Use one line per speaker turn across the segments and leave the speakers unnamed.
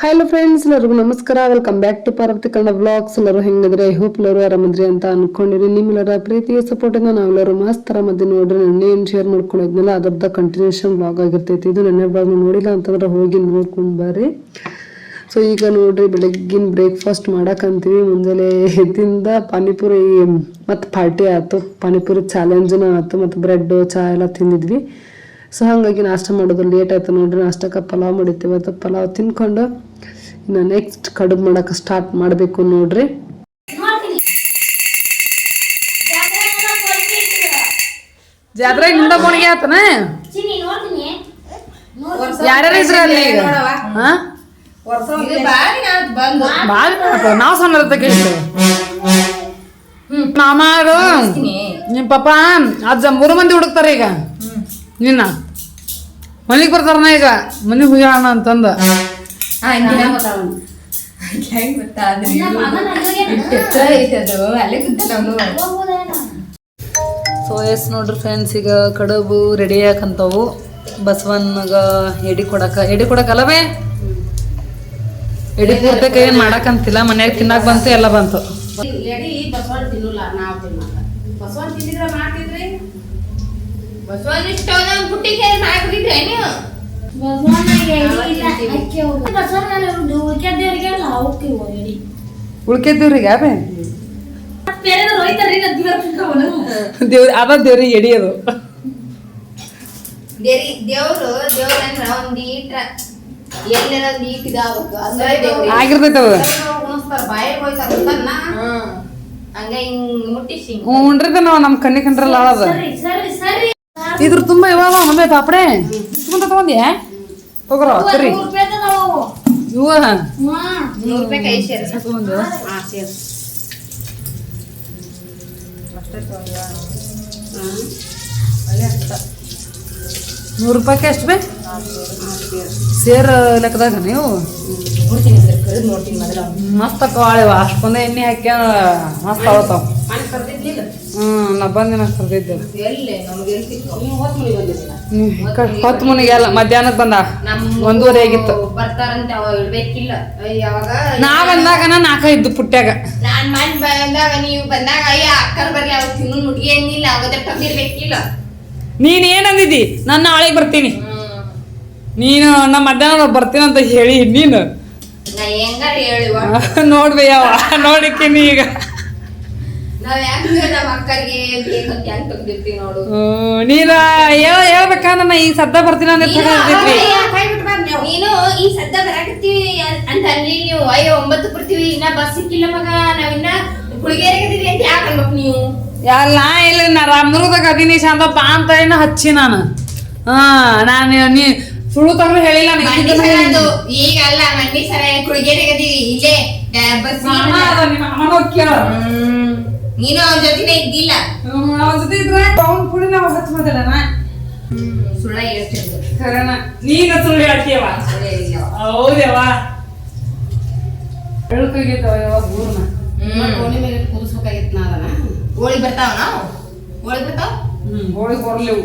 Hello friends ಎಲ್ಲರಿಗೂ ನಮಸ್ಕಾರ. Welcome back to Parvati Kannada blogs ಎಲ್ಲರೂ ಹೆಂಗಿದ್ರೆ? ಐ ಹೋಪ್ ಎಲ್ಲರೂ ಆರಾಮದ್ರಿ ಅಂತ ಅನ್ಕೊಂಡಿರಿ. ನಿಮ್ಮೆಲ್ಲರ ಪ್ರೀತಿಯ ಸಪೋರ್ಟ್ ಇಂದ ನಾವೆಲ್ಲರೂ ಮಸ್ತ್ ಆರಾಮದಿ ನೋಡ್ರಿ. ನೆನ್ನೆ ಏನ್ ಶೇರ್ ಮಾಡ್ಕೊಂಡಿದ್ನಲ್ಲ ಅದರದ ಕಂಟಿನ್ಯೂಷನ್ ಬ್ಲಾಗ್ ಆಗಿರ್ತೈತಿ. ಇದು ನೆನ್ನೆ ಬ್ಲಾಗ್ ನೋಡಿಲ್ಲ ಅಂತಂದ್ರೆ ಹೋಗಿ ನೋಡ್ಕೊಂಡು ಬರ್ರಿ. ಸೊ ಈಗ ನೋಡ್ರಿ, ಬೆಳಗ್ಗಿನ ಬ್ರೇಕ್ಫಾಸ್ಟ್ ಮಾಡಕ್ಕಂತೀವಿ ಮುಂಜಾನೆ ಎದ್ದಿಂದ ಪಾನಿಪುರಿ, ಮತ್ತು ಪಾರ್ಟಿ ಆಯ್ತು ಪಾನಿಪುರಿ ಚಾಲೆಂಜನ ಆಯ್ತು ಮತ್ತು ಬ್ರೆಡ್ ಚಾ ಎಲ್ಲ ತಿಂದಿದ್ವಿ. ಸೊ ಹಾಗಾಗಿ ನಾಷ್ಟ ಮಾಡೋದು ಲೇಟ್ ಆಯ್ತು ನೋಡ್ರಿ. ನಾಷ್ಟಕ್ಕೆ ಪಲಾವ್ ಮಾಡಿರ್ತೀವಿ. ಅದು ಪಲಾವ್ ತಿನ್ಕೊಂಡು ಇನ್ನು ನೆಕ್ಸ್ಟ್ ಕಡುಬು ಮಾಡಕ್ಕೆ ಸ್ಟಾರ್ಟ್ ಮಾಡಬೇಕು ನೋಡ್ರಿ.
ಜಾತ್ರೆ ನಿಂದ ಬೋಣಿಗೆ ಆತನ?
ಚಿನ್ನಿ ನೋಡ್ತೀನಿ.
ಯಾರ್ಯಾರು ಇದ್ರ ಅಲ್ಲಿ? ಈಗ ಹಾ? ಬಾಳ ನಾವ್ ಸಣ್ಣ ಮಾಮಾರು ನಿಮ್ ಪಾಪ ಅಜ್ಜ ಮೂರು ಮಂದಿ ಹುಡುಕ್ತಾರೆ ಈಗ. ನಿನ್ನ? ಮನಿಗ್ ಬರ್ತಾರನ ಈಗ? ಮನೆಗೆ ಹೋಗ್ಯಾಣ ಅಂತಂದ. ಸೊ ಎಸ್ ನೋಡ್ರಿ ಫ್ರೆಂಡ್ಸ್ ಈಗ ಕಡುಬು ರೆಡಿ ಹಾಕಂತವು ಬಸವನ್ಗ ಎಡಿ ಕೊಡಕ ಎಡಿ ಕೊಡಕಲ್ಲವೇ ಎಡಿ ಕೊಡ್ಬೇಕ ಏನ್ ಮಾಡಕಂತಿಲ್ಲ ಮನ್ಯಾಗ ತಿನ್ನಾಕ ಬಂತು ಎಲ್ಲ ಬಂತು.
ಉಳ್ಕೆದೇವ್ರಿಗೆಲ್ಲ ಅವಕ್ಕೆ ಎಡಿ
ಉಳ್ಕೆದ್ದೀವ್ರಿಗೆ ಯಾವೇ
ಬೇರೆದವ್ರು ಹೋಯ್ತಾರ್ರಿ ನಾ ದೇವ್ರ
ಅದ ದೇವ್ರಿಗೆ ಎಡಿ ಅದು
ದೇವ್ರು ದೇವ್ರ ಅಂದ್ರ ಒಂದ್ ಈಟ ಎಲ್ಲರ ಒಂದ್ ಈಟ್ ಇದಾಗ್ಬೇಕು
ಆಗಿರ್ತೈತೆ ಅದು.
ಬಾಯಿಗೆ ಹೋಯ್ತಾರ
ಹಂಗ ಹಿಂಗ್ ಮುಟ್ಟಿಸಿ ಹಿಂಗ್.
ಹ್ಞೂ ನಾವು ನಮ್ಮ ಕಣ್ಣಿ ಕಂಡ್ರಲ್ಲ
ಸರಿ ಸರಿ.
ಇದ್ರ ತುಂಬಾ ಇವಾಗ ಒಮ್ಮೆ ಪಾಪಡೆ ಇಷ್ಟಂತ ತಗೊಂಡ್ಯಾ? ತಗೋರ ಸರಿ
ರೂಪಾಯಿ
ಇವ?
ನೂರ್ ರೂಪಾಯಿ ಕೈ ಸೇರ್
ತಗೊಂಡು.
ಹಾ ಸೇರ್
ನೂರು ರೂಪಾಯಿಗೆ ಎಷ್ಟು ಬೇಕು ಸೇರ್ ಲೆಕ್ಕದಾಗ ನೀವು? ಮಸ್ತ್ ಅಕ್ಕವಾಳಿವ ಅಷ್ಟೊಂದೇ ಎಣ್ಣೆ ಹಾಕ್ಯ ಮಸ್ತ್ ಅವತ್ತಾವ ಹ್ಮ್ ನಾ ಬಂದಿನ ಕರ್ದಿದ್ದೆ.
ಹೊತ್ತು
ಮಧ್ಯಾಹ್ನಕ್ಕೆ ಬಂದ. ಒಂದೂವರೆ ಆಗಿತ್ತು. ನಾ ಬಂದಾಗ ನಾಕ ಇದ್ದು ಪುಟ್ಟ್ಯಾಗ
ನಾನು ಮಾಡಿ ಬಂದಾಗ ನೀವು ಬಂದಾಗ ಅಯ್ಯ ಬರ್ಲಿ ಅವ್ರು ತಿನ್ನು ಮುಟ್ಗೆ ಏನಿಲ್ಲ ಅವಾಗದ ನೀನು
ನೀನ್ ಏನಂದಿದ್ದಿ ನನ್ನ ನಾಳೆಗೆ ಬರ್ತೀನಿ. ನೀನು ನಮ್ಮ ಮಧ್ಯಾಹ್ನ ಬರ್ತೀನಿ ಅಂತ ಹೇಳಿ ನೀನು. ನೋಡ್ಬಿ ಯಾವ ನೋಡಿಕ್ಕಿನಿ ಈಗ. ನೀನ ಹೇಳ ಹೇಳ್ಬೇಕಂದ್ರ ಈ ಈಗ ಸದ್ದ ಬರ್ತೀನಿ ಅಂದ್ರೆ
ನೀನು ಈ ಸದ್ದ ಬರಾಕತ್ತೀವಿ ಅಂತ ಅಲ್ಲಿ ನೀವು ಅಯ್ಯೋ ಒಂಬತ್ತು ಬರ್ತೀವಿ ಇನ್ನ ಬಸ್ ಸಿಕ್ಕಿಲ್ಲ ಮಗ ನಾವಿನ್ನ ಹುಡುಗಿಯರಿಗೆ ಅಂತ ಯಾಕೆ ಅನ್ಬೇಕು ನೀವು?
ಎಲ್ಲ ಇಲ್ಲ ನಾ ರಾಮದುರ್ಗದಾಗ ಅದೀನಿ ಶಾಂತಪ್ಪ ಅಂತ ಏನು ಹಚ್ಚಿ ನಾನು. ಹಾ ನಾನು ನೀ ಸುಳ್ಳು ತಗೊಂಡು ಹೇಳಿಲ್ಲ
ಈಗ ಅಲ್ಲ ಮಂಡಿ ಸರ ಹುಡುಗಿಯರಿಗದೀವಿ ಇಲ್ಲೇ ಬಸ್
ಮಾಮ ಕೇಳು.
ನೀನು ಅವನ ಜೊತೆ ಇದ್ದಿಲ್ಲ.
ಹ್ಮ್, ಅವ್ನ್ ಜೊತೆ ಇದ್ರೆ ಅವ್ನ್ ಕೂಡ ನಾವು ಹಚ್ಚ ಮಾತಾಡ
ಸುಳ್ಳ
ನೀನ ಸುಳ್ಳು ಹೇಳ್ತೀಯವ. ಹೌದವ ಎಳ್ಕಾಗೈತವ ಯಾವಾಗ ಊರ್ನ.
ಓಣಿ ಮೇಲೆ ಕೂರಿಸ್ಬೇಕಾಗಿತ್ತು ನಾವನ
ಓಳಿ ಬರ್ತಾವ ನಾವು ಹೋಳಿ ಬರ್ತಾವ
ಹ್ಮ್ ಓಳಿ ಬರ್ಲಿವು.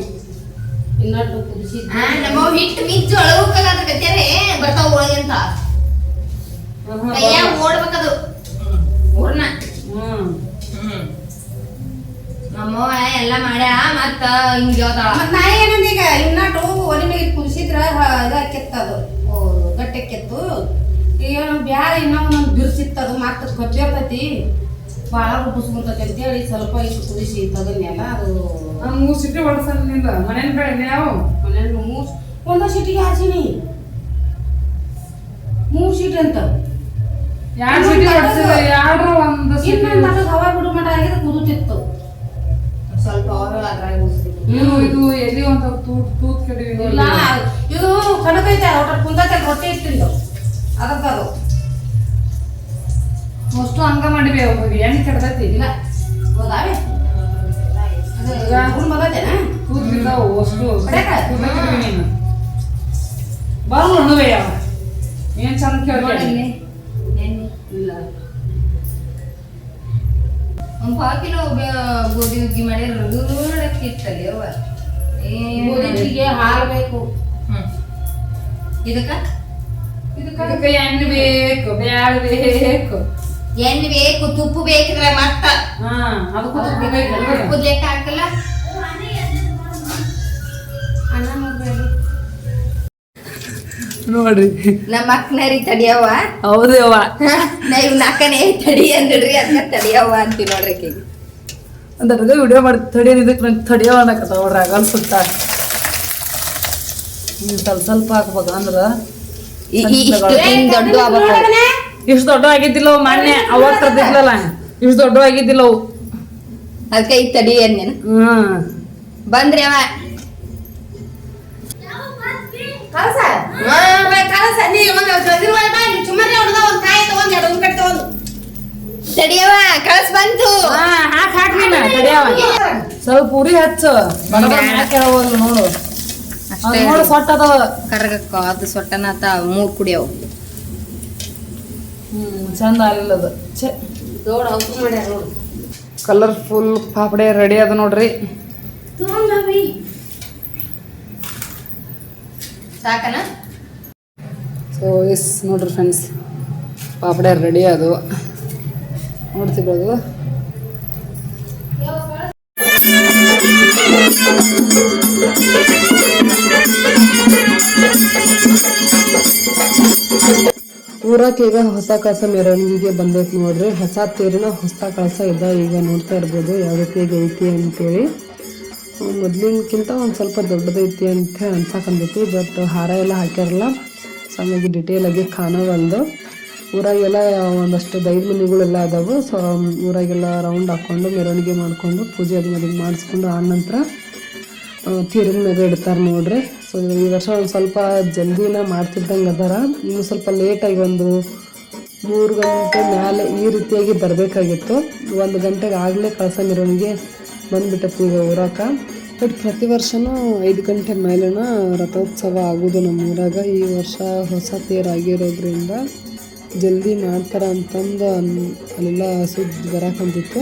ಇನ್ನೊಟ್ಟು ಕುದಿಸಿ
ಆ, ನಮ್ಮ ಹಿಟ್ಟು ಮಿಜ್ಜು ಅಳಗಕ್ಕಾಗತ್ತೆ ಬರ್ತಾವ ಹೋಳಿ ಅಂತ. ಕೈಯ ಓಡ್ಬೇಕದು. ಮತ್ತ ಹಿಂಗ
ಮತ್ ನಾ ಏನಂದ ಈಗ ಇನ್ನಟ್ಟು ಒಲಿ ಮೇಲೆ ಕುದಿಸಿದ್ರ ಕೆತ್ತದು ಅದು. ಗಟ್ಟೆಕ್ಕೆತ್ತು ಈಗ ಬ್ಯಾಳ ಇನ್ನೂ ಒಂದೊಂದು ಬಿರ್ಸಿತ್ತದು ಮತ್ತೆ ಕೊಚ್ಚಿರ್ತೈತಿ ಭಾಳ ರುಬ್ಬಿಸ್ಕೊಂತೈತಿ ಅಂತೇಳಿ ಸ್ವಲ್ಪ ಇಷ್ಟು ಕುದಿಸಿ ತಗದ್ಮೇಲ ಅದು.
ಮೂರು ಸಿಟಿ ಹೊಡ್ಸಂದಿಂದ ಮನೇನ್ ಬೆಳೆ ಯಾವ
ಮನೇಲಿ ಮೂರು ಒಂದ ಸಿಟಿಗೆ ಹಾಸಿನಿ ಮೂರು ಸೀಟ್ ಅಂತ.
ಎರಡು ಸಿಟಿ ಹೊಡ್ಸಿದ ಯಾರು ಒಂದು ಸಿಟಿ.
ಇನ್ನೊಂದು ಹವಾ ಬಿಡು ಮಟ ಆಗಿದೆ ಕುದುತ್ತಿತ್ತು
ಸ್ವಲ್ಪ ಅವರು ಅದ್ರಾಗ
ಇದು ಇದು ಎಲ್ಲಿ ಒಂದು ತೂತ್ ತೂತ್ ಕಡಿವಿ
ಇಲ್ಲ ಇದು ಕಣಕೈತೆ ಒಟ್ಟ ಕುಂದಕ್ಕೆ ರೊಟ್ಟಿ ಇಟ್ಟಿಲ್ಲ ಅದಕ್ಕೆ ಅದು.
ಅಷ್ಟು ಹಂಗ ಮಾಡಿವೆ ಅವಾಗ ಎಣ್ಣೆ ಕೆಡ್ದೈತಿ.
ಇಲ್ಲ. ಹೋದಾವೆ
ತೂತ್ ಬಿದ್ದಾವು ಅಷ್ಟು ಬರ್ಲು ಅಣುವೆ ಯಾವ ಏನ್ ಚಂದ ಕೇಳ್ತೀನಿ
ಒಂದ್ ಪಾವು ಕಿಲೋ ಗೋಧಿ ಹುಗ್ಗಿ ಮಾಡಿ ರಗಡಕ್ಕೆ ಇತ್ತಲ್ಲಿ ಅವ್ವ.
ಗೋಧಿಗೆ ಹಾಲು ಬೇಕು.
ಇದಕ್ಕ?
ಇದಕ್ಕೆ ಎಣ್ಣೆ ಬೇಕು ಬ್ಯಾಳ ಬೇಕು.
ಎಣ್ಣೆ ಬೇಕು ತುಪ್ಪ ಬೇಕಿದ್ರೆ ಮತ್ತ.
ಹಾ ಅದಕ್ಕೂ ತುಪ್ಪ ಬೇಕಲ್ಲ
ತುಪ್ಪ ಲೆಕ್ಕ ಹಾಕಲ್ಲ?
ನೋಡ್ರಿ.
ನಮ್ಮ ಅಕ್ಕನರಿ ತಡಿಯವ್ವ.
ಹೌದು ಅವ್ವ.
ನಾ ಇವ್ ನಾಕನೇ ತಡಿ ಅಂದ್ರಿ ಅದನ್ನ ತಡಿಯವ್ವ ಅಂತೀವಿ ನೋಡ್ರಿ ಆಕಿಗೆ.
ಅಂದ್ರೆ ವಿಡಿಯೋ ಮಾಡಿ ತಡಿಯೋದು ಇದಕ್ಕೆ ನಂಗೆ ತಡಿಯೋ ಅನ್ನಕತ್ತ ನೋಡ್ರಿ ಆಗಲ್ ಸುತ್ತ. ಸ್ವಲ್ಪ ಸ್ವಲ್ಪ ಹಾಕ್ಬೇಕು ಅಂದ್ರೆ
ದೊಡ್ಡ
ಇಷ್ಟು ದೊಡ್ಡ ಆಗಿದ್ದಿಲ್ಲ ಅವು ಮೊನ್ನೆ ಅವಾಗ ತರ್ದಿದ್ಲಲ್ಲ. ಇಷ್ಟು ದೊಡ್ಡ ಆಗಿದ್ದಿಲ್ಲ ಅವು
ಅದಕ್ಕೆ ಈ ತಡಿ ಅಂದೇನು
ಹ್ಮ್.
ಬಂದ್ರಿ ಅವ. ಕಳಸ. ತಡಿಯವ ಕಳಸ ಬಂತು.
ಹಾ ಹಾಕ್ ಹಾಕ್ ನೀನ ತಡಿಯವ ಸ್ವಲ್ಪ ಉರಿ ಹಚ್ಚ. ನೋಡು. ಸೊಟ್ಟ ಅದಾವ
ಕರ್ಗಕ್ಕ ಅದು ಸೊಟ್ಟನಾತ ಮೂರ್ ಕುಡಿಯವು.
ಚಂದ
ಅಲ್ಲದ
ಕಲರ್ಫುಲ್ ಪಾಪಡೆ ರೆಡಿ ಅದ ನೋಡ್ರಿ.
ಸಾಕನ?
ಸೊ ಎಸ್ ನೋಡ್ರಿ ಫ್ರೆಂಡ್ಸ್ ಪಾಪಡೆ ರೆಡಿ ಅದು. ನೋಡ್ತಿರೋದು
ಈಗ ಹೊಸ ಕಳಸ ಮೆರವಣಿಗೆಗೆ ಬಂದೈತೆ ನೋಡ್ರಿ. ಹೊಸ ತೇರಿನ ಹೊಸ ಕಳಸ ಇದ್ದ ಈಗ ನೋಡ್ತಾ ಇರ್ಬೋದು ಯಾವ ರೀತಿಯಾಗಿ ಐತಿ ಅಂತೇಳಿ. ಮೊದ್ಲಿನಕ್ಕಿಂತ ಒಂದು ಸ್ವಲ್ಪ ದೊಡ್ಡದೈತಿ ಅಂತ ಅನ್ಸಕಂದೈತಿ ಬಟ್ ಹಾರ ಎಲ್ಲ ಹಾಕ್ಯಾರಲ್ಲ. ಸಣ್ಣಗೆ ಡಿಟೇಲ್ ಆಗಿ ಬಂದು ಊರಾಗೆಲ್ಲ ಒಂದಷ್ಟು ದೈವ ಮನೆಗಳೆಲ್ಲ ಅದಾವು ಸೊ ಊರಾಗೆಲ್ಲ ರೌಂಡ್ ಹಾಕ್ಕೊಂಡು ಮೆರವಣಿಗೆ ಮಾಡಿಕೊಂಡು ಪೂಜೆ ಅದು ಮದುವೆ ಮಾಡಿಸ್ಕೊಂಡು ಆ ನಂತರ ತೀರಿನ ಮೇಲೆ ಇಡ್ತಾರೆ ನೋಡ್ರಿ. ಸೊ ಈ ವರ್ಷ ಒಂದು ಸ್ವಲ್ಪ ಜಲ್ದಿನ ಮಾಡ್ತಿದ್ದಂಗೆ ಅದಾರ. ಇನ್ನು ಸ್ವಲ್ಪ ಲೇಟಾಗಿ ಒಂದು ಮೂರು ಗಂಟೆ ಮೇಲೆ ಈ ರೀತಿಯಾಗಿ ಬರಬೇಕಾಗಿತ್ತು. ಒಂದು ಗಂಟೆಗೆ ಆಗಲೇ ಕಳಸ ಮೆರವಣಿಗೆ ಬಂದುಬಿಟ್ಟತ್ತೀಗ ಈಗ ಊರಾಕ ಬಟ್ ಪ್ರತಿ ವರ್ಷನೂ ಐದು ಗಂಟೆ ಮೇಲೆನ ರಥೋತ್ಸವ ಆಗೋದು ನಮ್ಮ ಊರಾಗ ಈ ವರ್ಷ ಹೊಸ ತೇರಾಗಿರೋದ್ರಿಂದ ಜಲ್ದಿ ಮಾಡ್ತಾರ ಅಂತಂದು ಅಲ್ಲೆಲ್ಲ ಸುದ್ದಿ ಬರಾಕಂತಿತ್ತು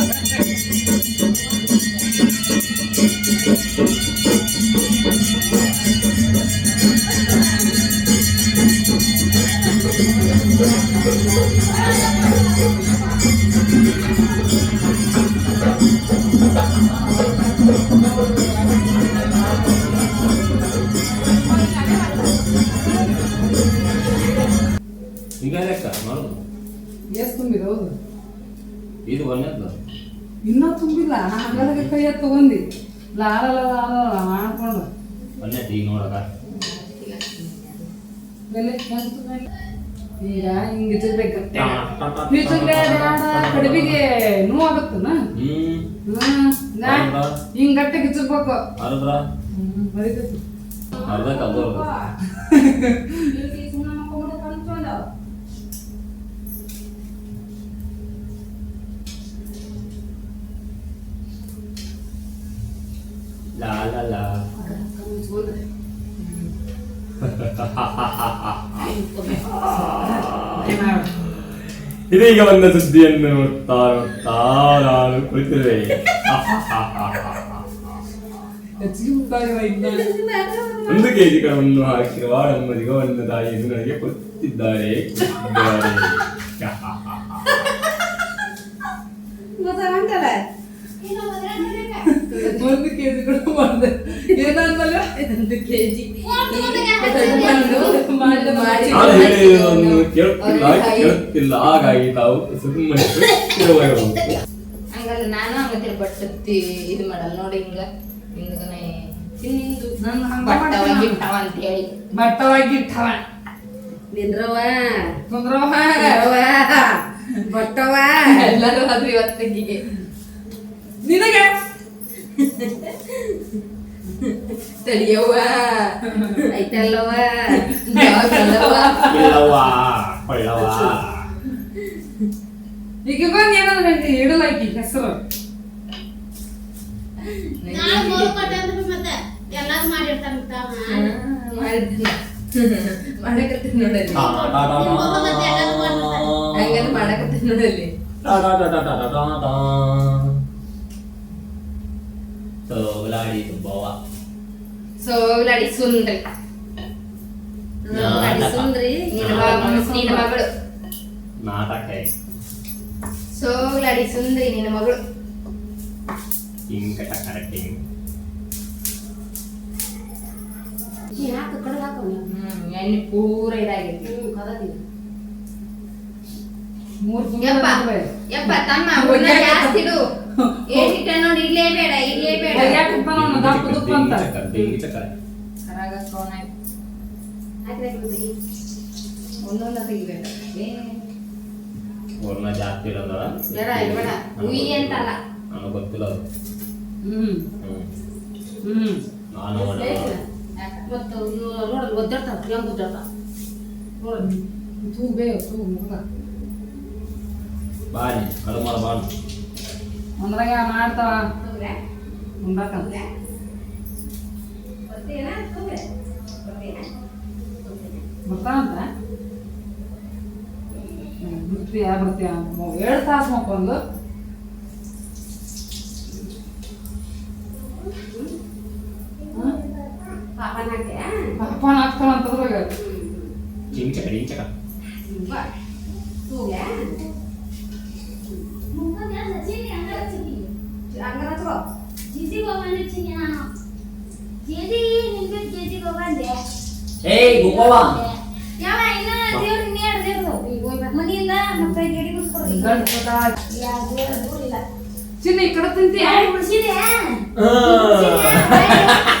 ಈಗ ಲೆಕ್ಕ ಮಾಡೋದು
ಎಷ್ಟು ತುಂಬಿದ ಹೌದು.
ಇದು ಒಂದೇದ್ದು.
ಇನ್ನೂ ತುಂಬಿಲ್ಲ ಹಾಗಾದ್ರೆ ಕೈಯ ತಗೊಂಡಿ. ಲಾಲ ಲಾಲ ಮಾಡ್ಕೊಂಡು
ಒಂದೇದ್ದು ಈಗ ನೋಡಕ?
ಈಗ ಹಿಂಗೆ ಫ್ಯೂಚರ್ಗೆ ಕಡಿಮೆಗೆ ನೋವಾಗುತ್ತನ?
ಹ್ಮ್.
ಹಿಂಗ್ ಗಟ್ಟಿಗೆ ಇಚ್ಚಿರ್ಬೇಕು
ಅರ್ಧ ಅರ್ಧ. ಕಲ್ದು ಲಾ ಲಾ ಲಾ. ಇದೀಗ ಬಂದ ಸುದ್ದಿಯನ್ನು ನೋಡ್ತಾ ನೋಡ್ತಾ ನಾನು ಕುಳಿತಿರುವೆ
ಹೆಚ್ಚಿಗೆ ಮುಟ್ಟಾಗಿಲ್ಲ ಇನ್ನ
ಒಂದು ಕೆಜಿ ಕಣವನ್ನು ಹಾಕಿರುವ ನಮ್ಮ ದಿಗವನ್ನು ತಾಯಿಯನ್ನು ನನಗೆ ಕೊಡುತ್ತಿದ್ದಾರೆ ಕೊಡುತ್ತಿದ್ದಾರೆ.
ಒಂದು ಕೆಜಿ ಕೂಡ ಮಾಡಿದೆ ಏನಂದಲ್ಲ ಒಂದು ಕೆಜಿ ಮಾಡಿ ಮಾಡಿ
ನಾನು ಹೇಳಿರುವುದನ್ನು ಕೇಳುತ್ತಿಲ್ಲ ಕೇಳುತ್ತಿಲ್ಲ ಹಾಗಾಗಿ ತಾವು ಸುಮ್ಮನೆ ಕುಳಿತಿರುವರು.
ಹಂಗಲ್ಲ ನಾನು ಬಟ್ಟತ್ತಿ ಇದು ಮಾಡಲ್ಲ ನೋಡಿ ಹಿಂಗ. ಹಿಂಗನೆ ತಿಂದು
ನಾನು ಹಂಗ
ಬಟ್ಟವ
ಮಾಡ್ತೀನಿ.
ಗಿಟ್ಟವ ಅಂತ ಹೇಳಿ.
ಬಟ್ಟವಾಗಿ ಇಟ್ಟವ.
ನಿಂದ್ರವ
ಕುಂದ್ರವ
ಬಟ್ಟವ
ಎಲ್ಲರೂ ಅದ್ರ ಇವತ್ತಿಗೆ
ನಿನಗೆ?
ತಡಿಯವ್ವ. ಐತಲ್ಲವ
ಈಗ ಬಂದು ಏನಾದ್ರು ಇಡಲ್ಲ ಆಕಿ ಹೆಸರು?
ಮಾಡಕತ್ತೀನಿ ನೋಡಲ್ಲಿ
ಸೋಲಾಡಿ ತುಂಬವ
ಸೋಗ್ಲಾಡಿ ಸುಂದ್ರಿ
ಗಾಡಿ ಸುಂದ್ರಿ
ನಿನ್ನ ಮಗಳು ನಿನ್ನ ಮಗಳು
ನಾಟಕ
ಸೋಗ್ಲಾಡಿ ಸುಂದ್ರಿ ನಿನ್ನ ಮಗಳು
ಕಿಂಗ್ ಕಟ
ಕರೆಕ್ಟ್
ಹ್ಮ್ ಎಣ್ಣೆ ಪೂರ ಇದಾಗೈತಿ
ಮೂರ್
ಯಪ್ಪ ಯಪ್ಪ ತಮ್ಮ ಜಾಸ್ತಿ ಇಡು ನೋಡಿ ಇಲ್ಲೇ ಬೇಡ ಇಲ್ಲೇ ಬೇಡ
ಯಾಕೆ ದಪ್ಪ ದುಪ್ಪ ಅಂತ
ಕರಾಗ ಒಂದೊಂದ ತೆಗಿಬೇಡ
ಜಾಸ್ತಿ
ಬೇಡ ಬೇಡ ಉಯಿ ಅಂತಲ್ಲ
ನನಗೆ ಗೊತ್ತಿಲ್ಲ ಅದು
ಮತ್ತು ನೋಡಲ್ ಒದ್ದಾಡ್ತಾವ ಹೆಂಗ್ ಒದ್ದಾಡ್ತಾವ
ನೋಡು ತೂ ಬೇ ತೂ ಮುಗ
ಅದು ಮಾಡ ಬಾನು
ಒಂದ್ರಾಗ ಮಾಡ್ತಾವ ಉಂಡಾಕಂತ ಬರ್ತಾನಂತ ಯಾ ಬರ್ತೀಯ ಎರಡು ತಾಸು ಮಕ್ಕೊಂದು
ಪಾಪನ ಹಾಕ್ತೆ
ಅಪ್ಪನ ಹಾಕ್ತಾನಂತದ್ರಾಗ
ಕಿಂಗ್ ಚಕ ಕಿಂಗ್ ಚಕ
ತೂಗ್ಯಾ ಹಂಗಾರ ತಗೋ
ಏಯ್ ಗುಪ್ಪವ್ವ
ಮನೆಯಿಂದ ಮತ್ತೆ ಗೆಡಿ ಬಿಡ್ಸ್ಕೊಡ್ರಿ
ಚಿನ್ನ ಈ ಕಡೆ ತಿಂತೀಯ
ಉಳಿಸಿದೆ
ಬಾ ಇದ್ರ ಬಾ
ಒಂದು ಐದು ಕರಡು ಇಲ್ಲ ಒಂದು ಐದು ಕಡೆ ಐದು ಹತ್ತು ಕಡೆ ರೆಡಿ ಮಾಡಿ
ಬಾ ಹೋಗು ಮಾಡು
ಇವಾಗ ಇವ್ನ ಉಳಿ ಕಟ್ಬೇಕು ಬಿಡ್ದೆ
ಬರ ಹೋಗು ಮಾಡು
ಸುಮ್ನೆ ಸುಮ್ನೆ ಸುಮ್ನೆ ಸುಮ್ನೆ ಸುಮ್ನೆ ಜೇಜಿ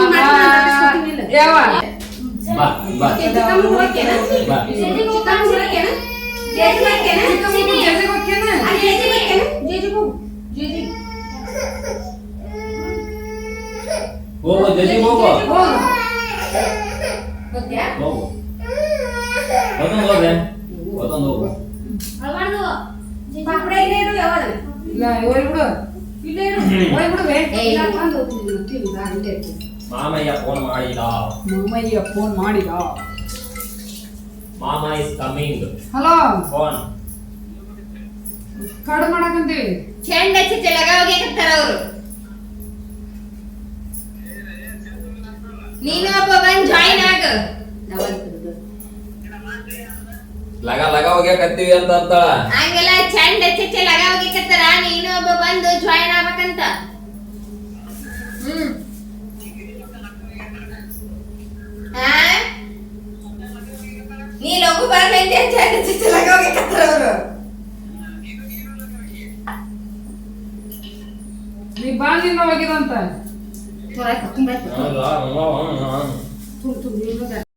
ಮಾಡ್ತಾನ, ತಪ್ಪಿಸ್ಕೊತೀನಿ ಅಂತ
ಹೇಳ್ರಿ.
ಬಾ ಬಾ.
ಓಕೆ, ಚಿಕ್ಕಮ್ಮ ಹೋಗ್ಯಾನ?
ಬಾ.
ಚಿಕ್ಕಮ್ಮ ಹೋಗ್ಯಾನ? ಜೇಜಿ ಹೋಗ್ಯಾನ?
ಜಲ್ದಿ ಹೋಗ್ಯಾನ?
ಆ, ಜೇಜಿ ಹೋಗ್ಯಾನ? ಜೇಜಿ ಹೋಗು. ಜೇಜಿ.
ಏ, ಇಲ್ಲ, ಹೋಗು.
ಹೋಗು. ಬಂದು ಬಾ, ಬಂದು ಹೋಗು.
ಮಾಮಯ್ಯ ಫೋನ್ ಮಾಡಿದ.
ಮಾಮಯ್ಯ ಫೋನ್ ಮಾಡಿದ.
ಮಾಮ ಇಸ್ ಕಮಿಂಗ್
ಹಲೋ
ಫೋನ್
ಕಡ್ ಮಾಡಕಂತೀವಿ
ಚೆಂಡ ಹಚ್ಚಿ ಲಗಾವಗೆ ಕತ್ತಾರ ಅವರು. ನೀನು ಒಬ್ಬ ಬಂದ್ ಜಾಯಿನ್ ಆಗ?
ಲಗ ಲಗ ಹೋಗ್ಯಾಕತ್ತೀವಿ ಅಂತ ಅಂತಾಳ.
ಹಂಗೆಲ್ಲ ಚಂದ ಹಚ್ಚಿ ಲಗಾವಗೆ ಕತ್ತಾರ ನೀನು ಒಬ್ಬ ಬಂದು ಜಾಯಿನ್ ಆಗ್ಬೇಕಂತ. ಹ್ಮ್. ಆ? ನೀ ಲಘು ಬರ್ಲೈತಿ ಅಂತ ಚೆಂಡ ಹಚ್ಚಿ ಲಗಾವಗೆ ಕತ್ತಾರ ಅವರು.
ನೀ ಬಾಂದಿಂದ ಹೋಗಿದಂತ
ತೋರಾಯ್ತು, ತುಂಬಾಯ್ತು.
ಹೌದಾ? ಹ್ಞೂ, ಹ್ಞೂ, ಹ್ಞೂ.
ತುಂಬ, ತುಂಬ, ನೀನು ಬೇಡ.
ಒಳ್ಳೆ ವಿಚಾರ ತಗೊಂಡ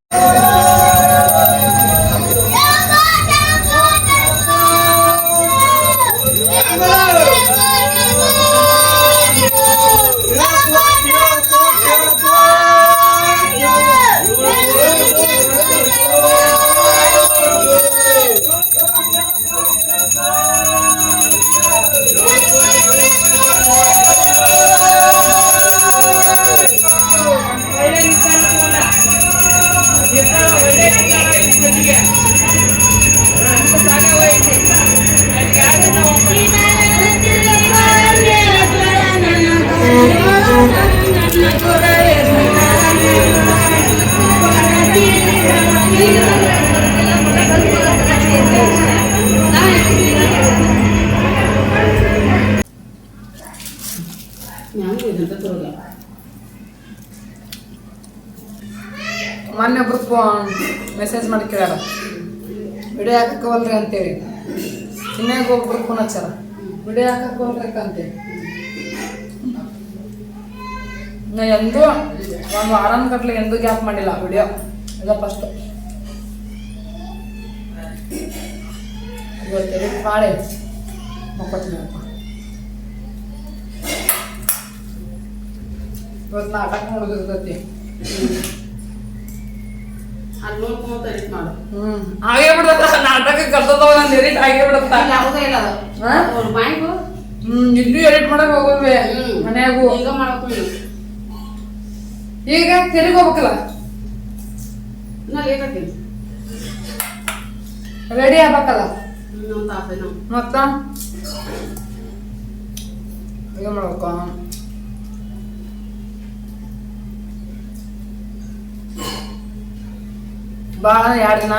ಮೊನ್ನೆ ಒಬ್ರು ಮೆಸೇಜ್ ಮಾಡಿ ಕೇಳ್ಯಾರ ವಿಡಿಯೋ ಹಾಕಕ್ಕವಲ್ರಿ ಅಂತೇಳಿ. ಚಿನ್ನಾಗ ಒಬ್ರು ಫೋನ್ ಹಚ್ಚಾರ. ವಿಡಿಯೋ ಹಾಕಕ್ಕವಲ್ರಿ ಅಂತೇಳಿ. ನಾ ಎಂದೂ ಒಂದು ಆರಾಮ್ ಕಟ್ಲಿ ಎಂದೂ ಗ್ಯಾಪ್ ಮಾಡಿಲ್ಲ ವಿಡಿಯೋ. ಇಲ್ಲ ಫಸ್ಟ್ ಇವತ್ತು edit ಮಾಡಿ ಮಕ್ಕೊತೀನಿ ಇವತ್ತು ನಾಟಕ ನೋಡೋದಿರ್ತೈತಿ
ಅಲ್ಲಿ ನೋಡ್ಕೊಂತ ಎಡಿಟ್ ಮಾಡು.
ಹ್ಞೂ ಹಾಗೆ ಬಿಡತ್ತ? ನಾಟಕ ಕಲ್ತದವ ನಾನು ಎಡಿಟ್ ಹಾಗೆ ಬಿಡತ್ತ?
ಯಾವುದೇ ಇಲ್ಲ? ಅವ್ರ ಬಾಯಿಗೂ
ಹ್ಞೂ ಇಲ್ಲೂ ಎಡಿಟ್ ಮಾಡಕ್ ಹೋಗಲ್ವೇ ಮನ್ಯಾಗು.
ಈಗ ಮಾಡ್ಬೇಕು ನೀನು
ಈಗ ತೆಲಿಗೆ ಹೋಗ್ಬೇಕಲ್ಲ?
ನಾ ಲೇಟ್ ಆಗ್ತೀನಿ
ರೆಡಿ ಆಗ್ಬೇಕಲ್ಲ? ಮತ್ತ? ಈಗ ಮಾಡ್ಬೇಕು? ಭಾಳ ಎರಡು ದಿನ,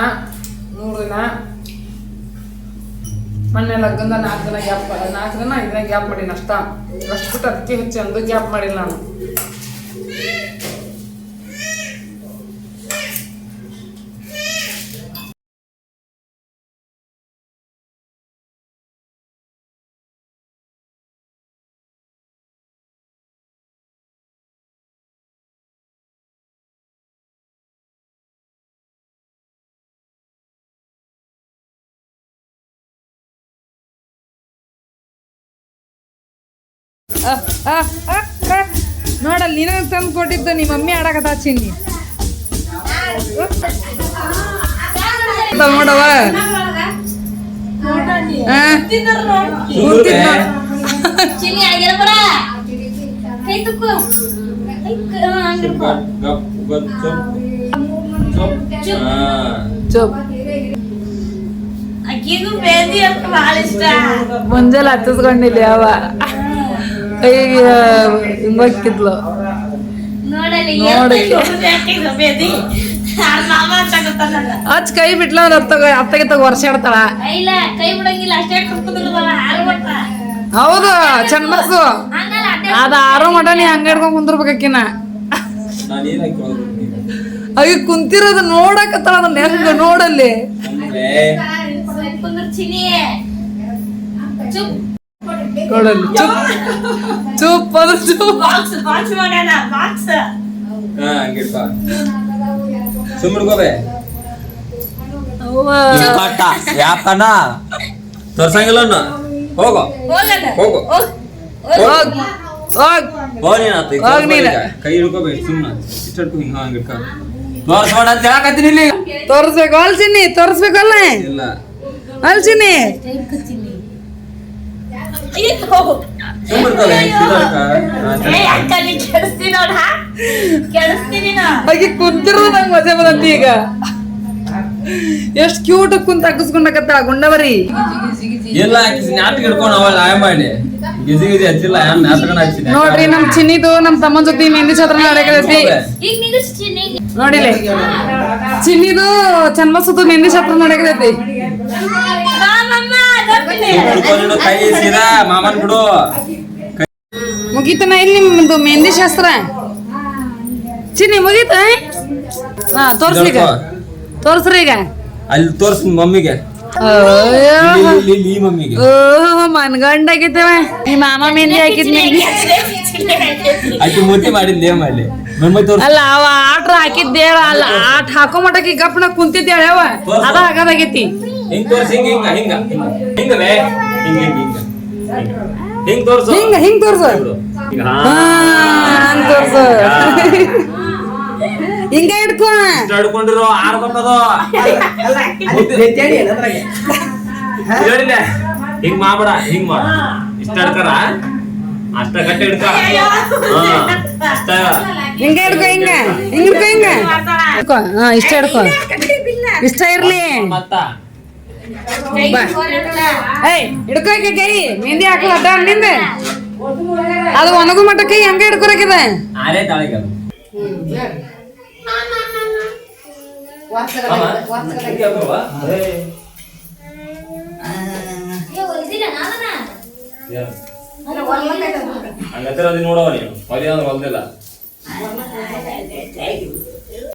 ಮೂರು ದಿನ. ಮೊನ್ನೆ ಲಗ್ಗಂದ ನಾಲ್ಕು ದಿನ ಗ್ಯಾಪ್ ನಾಲ್ಕು ದಿನ ಐದು ದಿನ ಗ್ಯಾಪ್ ಮಾಡೀನಿ ಅಷ್ಟ. ಅಷ್ಟು ಬಿಟ್ಟು ಅದಕ್ಕೆ ಹೆಚ್ಚು ಅಂದು ಗ್ಯಾಪ್ ಮಾಡಿಲ್ಲ ನಾನು. ನೋಡಲ್ಲಿ ನೀನು ತಂದು ಕೊಟ್ಟಿದ್ದು ನಿಮ್ಮ ಮಮ್ಮಿ ಆಡಕತ್ತ ಚಿನ್ನಿ ನೋಡವ ಮುಂಜಾನೆ ಹತ್ತಿಸ್ಕೊಂಡಿಲ್ಲ ಯಾವ
ಮಾಮ ತಗೋತಾನ
ಹಚ್ ಕೈ ಬಿಟ್ಲ ಅತ್ತಗ ಅತ್ತಗೆ ತಗ ವರ್ಷ
ಇಡ್ತಾಳ
ಹೌದು ಚಂದ
ಬಸ್ಸು
ಅದ ಆರು ಮಟ ನೀ ಹಂಗ ಹಿಡ್ಕೊಂಡ್ ಕುಂದಿರ್ಬೇಕಿನ
ನಾನು ಏನ್ ಹಾಕಿ
ಅಯ್ಯ ಕುಂತಿರೋದು ನೋಡಕತ್ತಾಳ ಅದನ್ನ ಹೆಂಗ ನೋಡಲ್ಲಿ.
ಚುಪ್.
ನೋಡಲ್ಲಿ ಚುಪ್. ಚುಪ್ ಅದು ಚುಪ್.
ಬಾಕ್ಸ್ ಬಾಕ್ಸ್ ಮಾಡ್ಯಾನ ಬಾಕ್ಸ್.
ಹಾ ಹಂಗಿರ್ಪ ಸುಮ್ಮಡ್ಕೋಬೆ ಯಾಕಣ್ಣ ತೋರ್ಸಂಗಿಲ್ಲ ಹೋಗೋ ಹೋಗು.
ಹೋಗಲ್ಲ.
ಹೋಗೋ. ನೀನ್. ಕೈ ಹಿಡ್ಕೋಬೇಕು ಸುಮ್ಮನೆ ಇಷ್ಟ ಹಿಡ್ಕೊ ಹಿಂಗ ಹಂಗ ಹಿಡ್ಕೊ ತೋರ್ಸ್ಬೇಡ ಅಂತ ಹೇಳಕತ್ತೀನಿ ಇಲ್ಲಿ.
ತೋರ್ಸ್ಬೇಕು ಅಲ್ ಚಿನ್ನಿ ತೋರ್ಸ್ಬೇಕಲ್ಲ
ಇಲ್ಲ.
ಅಲ್ ಚಿನ್ನಿ
ಸುಮ್ಮಡ್ಕೋಬೆ
ಏ ಅಕ್ಕ ನೀ ಕೆಡಿಸ್ತೀನಿ ನೋಡ ಕೆಡಿಸ್ತೀನಿ ನಾ
ಆಗಿ ಕುಂತಿರೋದು ನಂಗೆ ಮಜಾ ಬಂದಂತಿ ಈಗ. ಎಷ್ಟ್ ಕ್ಯೂಟ್ ಕುಂತ ಹಾಕಿಸ್ಕೊಂಡಕತ್ತ ಗುಂಡವರಿ.
ಎಲ್ಲ ಹಾಕಿಸಿ ನಾಟಕ ಹಿಡ್ಕೊಂಡು ಅವಳ ಆಯ ಮಾಡಿ. ಗಿಜಿ ಗಿಜಿ ಹಚ್ಚಿಲ್ಲ ಹಚ್ಚಿದೆ
ನೋಡ್ರಿ ನಮ್ ಚಿನ್ನಿದು ನಮ್ ತಮ್ಮನ ಜೊತೆ ಮೆಹಂದಿ ಛತ್ರ ನಡೆಯಕತೈತಿ
ಈಗ ನಿಲ್ಲಿಸ್ತೀನಿ
ನೋಡಿಲೆ? ಚಿನ್ನಿದು ಚನ್ಮಸುದು ಮೆಹಂದಿ ಛತ್ರ ನಡೆಯಕತೈತಿ
ಕೈ ಸೀದಾ ಮಾಮನ್ ಬಿಡು.
ಮುಗೀತನ ಇಲ್ಲಿ ನಿಮ್ದು ಮೆಹಂದಿ ಶಾಸ್ತ್ರ? ಚಿನ್ನಿ ಮುಗೀತ? ಹಾ ತೋರ್ಸ್ರಿ ಈಗ. ತೋರ್ಸ್ರಿ ಈಗ.
ಅಲ್ಲಿ ತೋರ್ಸ್ ಮಮ್ಮಿಗೆ.
ಓಹ್ ಮನ್ಗಂಡ ಆಗಿತ್ತವ ಈ ಮಾಮ ಮೆಹಂದಿ ಹಾಕಿದ್ ಮೆಹಂದಿ
ಆಕಿ ಮೂರ್ತಿ ಏನ್ ಮಮ್ಮಿ ತೋರ್ಸ್.
ಅಲ್ಲ ಅವ ಆಟ ಹಾಕಿದ್ದೆ ಅಲ್ಲ ಆಟ ಹಾಕೋ ಮಟಕ್ಕೆ ಗಪ್ಪನ ಕುಂತಿದ್ದೆ ಅವ. ಅದ ಹಾಕದಾಗೈತಿ
ಹಿಂಗ್ ತೋರ್ಸಿ ಹಿಂಗ ಹಿಂಗ ಹಿಂಗ. ಹಿಂಗ ಹಿಂಗ ಹಿಂಗ. ಹಿಂಗ ಹಿಂಗ ಹಿಂಗ್ ತೋರ್ಸು.
ಹಿಂಗ. ಹಿಂಗ್ ತೋರ್ಸು ಹಂಗ್. ತೋರ್ಸು. ಹಿಂಗ ಹಿಡ್ಕೊ.
ಹಿಡ್ಕೊಂಡಿರೋ ಆರ್ ಬರ್ತದೋ ಹೇಳಿಲ್ಲ ಹಿಂಗ್ ಮಾಡ್ಬೇಡ ಹಿಂಗ್ ಮಾಡ. ಇಷ್ಟ ಹಿಡ್ಕರ ಅಷ್ಟ ಗಟ್ಟಿ ಹಿಡ್ಕ. ಅಷ್ಟ.
ಹಿಂಗ ಹಿಡ್ಕೊ ಹಿಂಗ. ಹಿಂಗ ಹಿಡ್ಕೊ ಹಿಂಗ. ಇಷ್ಟ ಹಿಡ್ಕೊ. ಇಷ್ಟ ಇರ್ಲಿ.
ಮತ್ತ.
ಬಾ ಏಯ್ ಹಿಡ್ಕೊ ಈಗ ಕೈ ಮೆಹಂದಿ ಹಾಕಲ್ಲ ಅಡ್ಡ ನಿಂದ ಅದು ಒಣಗು ಮಟ್ಟಕ್ಕೆ ಹೆಂಗ ಹಿಡ್ಕೊರಕಿದೆ
ಆರೇ ತಾಳಿಗೆ ಅದು
ಹ್ಮ್ ಹೇಳು. ವಾತ್ಸಗಲ
ಅಮ್ಮ,
ವಾತ್ಸಗಲ
ಹಿಂಗೆ ಹಾಕುವ? ಏ,
ಒಲ್ದಿಲ್ಲ ನಾವನ
ಯಾರು?
ಇಲ್ಲ, ಒಲ್ಮಕ್ಕ ಐತೆ ಅದು.
ಹಂಗತ್ರ ಅದು ನೋಡವ ನೀನು ಮದುವೆ ಅಂದ್ರೆ ಹೊಲ್ದಿಲ್ಲ
ಆಯ್ತು